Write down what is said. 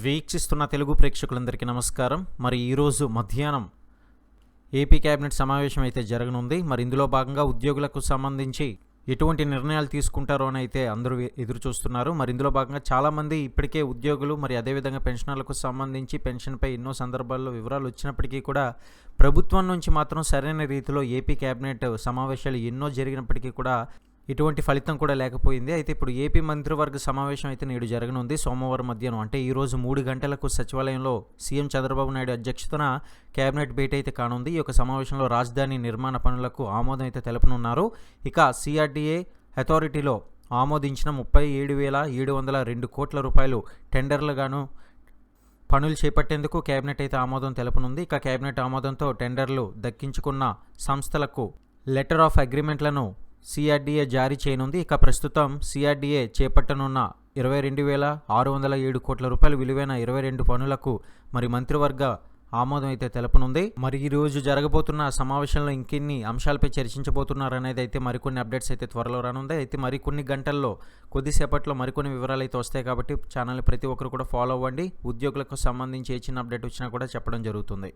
వీక్షిస్తున్న తెలుగు ప్రేక్షకులందరికీ నమస్కారం. మరి ఈరోజు మధ్యాహ్నం ఏపీ కేబినెట్ సమావేశం అయితే జరగనుంది. మరి ఇందులో భాగంగా ఉద్యోగులకు సంబంధించి ఎటువంటి నిర్ణయాలు తీసుకుంటారో అని అయితే అందరూ ఎదురు చూస్తున్నారు మరి ఇందులో భాగంగా చాలామంది ఇప్పటికే ఉద్యోగులు మరి అదేవిధంగా పెన్షనర్లకు సంబంధించి పెన్షన్పై ఎన్నో సందర్భాల్లో వివరాలు వచ్చినప్పటికీ కూడా ప్రభుత్వం నుంచి మాత్రం సరైన రీతిలో ఏపీ కేబినెట్ సమావేశాలు ఎన్నో జరిగినప్పటికీ కూడా ఇటువంటి ఫలితం కూడా లేకపోయింది. అయితే ఇప్పుడు ఏపీ మంత్రివర్గ సమావేశం అయితే నేడు జరగనుంది. సోమవారం మధ్యాహ్నం అంటే ఈ రోజు మూడు గంటలకు సచివాలయంలో సీఎం చంద్రబాబు నాయుడు అధ్యక్షతన కేబినెట్ భేటీ అయితే కానుంది. ఈ యొక్క సమావేశంలో రాజధాని నిర్మాణ పనులకు ఆమోదం అయితే తెలపనున్నారు. ఇక సిఆర్డీఏ అథారిటీలో ఆమోదించిన ముప్పై ఏడు వేల ఏడు వందల రెండు కోట్ల రూపాయలు టెండర్లుగాను పనులు చేపట్టేందుకు కేబినెట్ అయితే ఆమోదం తెలపనుంది. ఇక కేబినెట్ ఆమోదంతో టెండర్లు దక్కించుకున్న సంస్థలకు లెటర్ ఆఫ్ అగ్రిమెంట్లను సిఆర్డీఏ జారీ చేయనుంది. ఇక ప్రస్తుతం సిఆర్డీఏ చేపట్టనున్న ఇరవై రెండు వేల ఆరు వందల ఏడు కోట్ల రూపాయలు విలువైన ఇరవై రెండు పనులకు మరి మంత్రివర్గ ఆమోదం అయితే తెలపనుంది. మరి ఈ రోజు జరగబోతున్న సమావేశంలో ఇంకెన్ని అంశాలపై చర్చించబోతున్నారు అనేది అయితే మరికొన్ని అప్డేట్స్ అయితే త్వరలో రానుంది. అయితే మరికొన్ని గంటల్లో కొద్దిసేపట్లో మరికొన్ని వివరాలు అయితే వస్తాయి కాబట్టి ఛానల్ ప్రతి ఒక్కరు కూడా ఫాలో అవ్వండి. ఉద్యోగులకు సంబంధించి ఏ చిన్న అప్డేట్ వచ్చినా కూడా చెప్పడం జరుగుతుంది.